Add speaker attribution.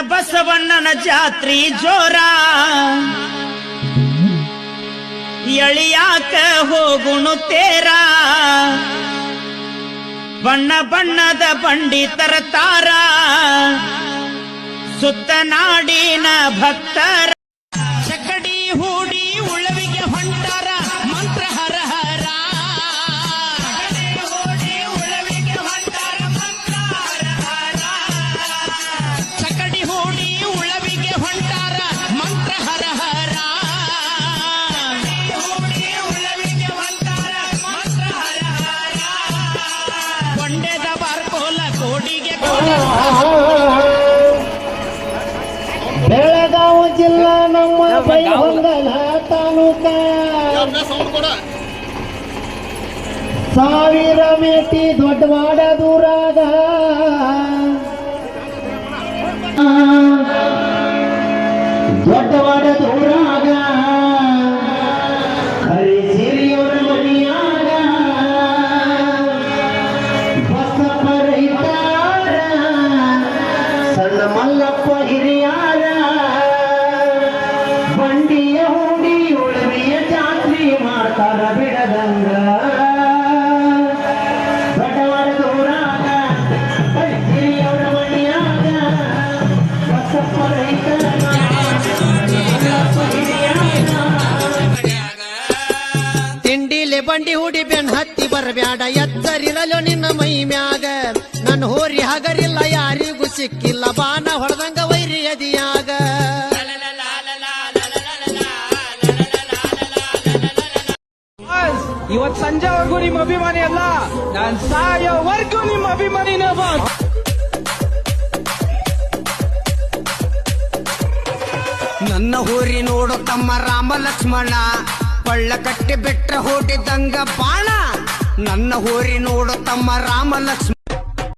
Speaker 1: ಬಸವಣ್ಣನ ಜಾತ್ರಿ ಜೋರ. ಎಳಿಯಾಕ ಹೋಗುಣು ತೇರ. ಬಣ್ಣ ಬಣ್ಣದ ಬಂಡಿ ತರತಾರ ಸುತ್ತ ನಾಡಿನ ಭಕ್ತರ. ಚಕಡಿ ಹೂಡಿ ಉಳವಿಗೆ ಕೊಂಡೆದ ಬಾರ್ಕೋಲ ಕೋಡಿಗೆ
Speaker 2: ಬೆಳಗಾವಿ ಜಿಲ್ಲಾ ನಮ್ಮ ಬೈಹೊಂಗಲ ತಾಲೂಕ. ಸಾವಿರ ಮೇಟಿ ದೊಡ್ಡವಾಡ ದೂರಾಗ. ದೊಡ್ಡವಾಡ ದೂರಾಗ ಹಿರಿಯಾರ. ಬಂಡಿಯ ಹೂಡಿ ಉಳವಿಯ ಜಾತ್ರಿ ಮಾಡ್ತಾರ ಬಿಡದಂಗ. ಬಡವರ ದೂರಾಗ ಹಿರಿಯವರ ಮನೆಯಾಗ, ಬಸಪ್ಪ
Speaker 3: ತಿಂಡಿಲೆ ಬಂಡಿ ಹುಡಿ ಬೆನ್ ಹತ್ತಿ ಬರಬ್ಯಾಡ ಎತ್ತರಿರಲು ನಿನ್ನ ಮೈ ಮ್ಯಾಗ. ನನ್ನ ಹೋರಿ ಹಗರಿಲ್ಲ, ಯಾರಿಗೂ ಸಿಕ್ಕಿಲ್ಲ, ಬಾನ ಹೊಡೆದಂಗ ವೈರಿ ಎದಿಯಾಗ
Speaker 4: ಇವತ್ ಸಂಜೆವರೆಗೂ ನಿಮ್ಮ ಅಭಿಮಾನಿ ಅಲ್ಲ ನಾನ್ ಸಾಯೋವರೆಗೂ ನಿಮ್ಮ ಅಭಿಮಾನಿನೇ
Speaker 3: ನನ್ನ ಊರಿ ನೋಡು ತಮ್ಮ ರಾಮ ಲಕ್ಷ್ಮಣ ಪಳ್ಳ ಕಟ್ಟಿ ಬಿಟ್ರೆ ಹೋಟಿದಂಗ ಬಾಣ. ನನ್ನ ಹೋರಿ ನೋಡು ತಮ್ಮ ರಾಮ ಲಕ್ಷ್ಮಣ.